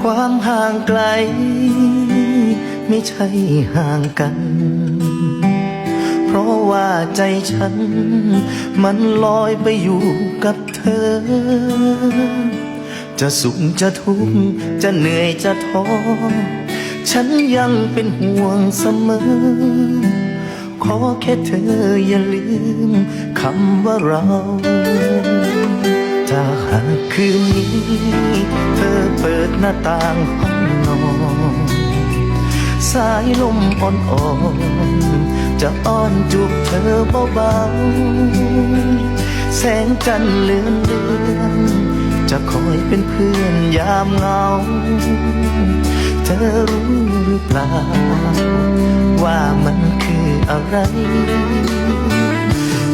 ความห่างไกล ไม่ใช่ห่างกัน เพราะว่าใจฉัน มันลอยไปอยู่กับเธอ จะสุขจะทุกข์จะเหนื่อยจะท้อ ฉันยังเป็นห่วงเสมอ ขอแค่เธออย่าลืมคำว่าเราถ้า หากคืนนี้เธอเปิดหน้าต่างห้องนอนสายลมอ่อนๆจะอ้อนจูบเธอเบาๆแสงจันทร์เลือนเลือนๆจะคอยเป็นเพื่อนยามเหงา เธอรู้หรือเปล่า ว่ามันคืออะไร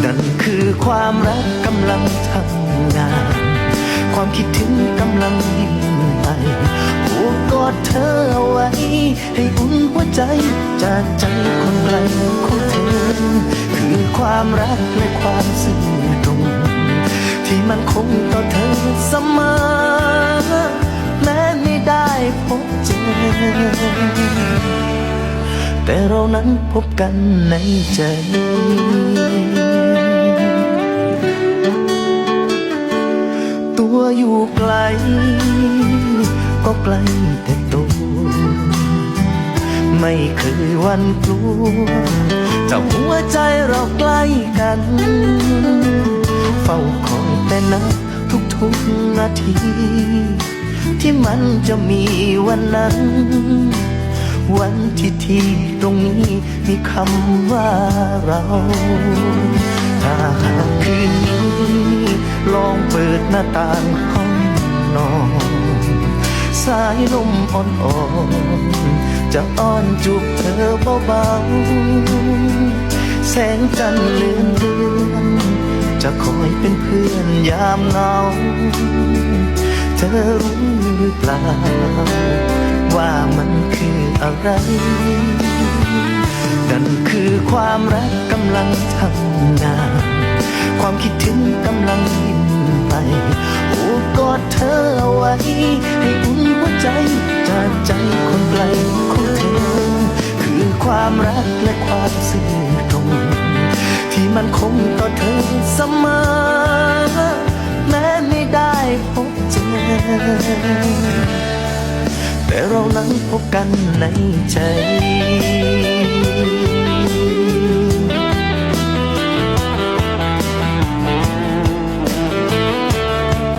นั่นคือความรักกำลังทำงาน ความคิดถึงกำลังยิ่งใหญ่โอบกอดเธอเอาไว้ ให้อุ่นหัวใจ จากใจคนไกลของเธอ คือความรักและความซื่อตรง ที่มันคงต่อเธอเสมอแม้ไม่ได้พบเจอ แต่เรานั้นพบกันในใจ อยู่ไกล ก็ไกลแต่ตัว ไม่เคยหวันกลัวจะหัวใจเราใกล้กัน เฝ้าคอยแต่นับทุกๆนาที ที่มันจะมีวันนั้น วันที่ที่ตรงนี้มีคำว่าเราถ้าหากคืนนี้ เปิดหน้าต่างห้องนอน สายลมอ่อนๆ จะอ้อนจูบเธอเบาๆ แสงจันทร์เลือนเลือนๆจะคอยเป็นเพื่อนยามเหงา เธอรู้หรือเปล่า ว่ามันคืออะไรนั่นคือความรักกำลังทำงาน ใจจากใจคนไกลของเธอ คือความรักและความซื่อตรง ที่มันคงต่อเธอเสมอ แม้ไม่ได้พบเจอ แต่เรานั้นพบกันในใจ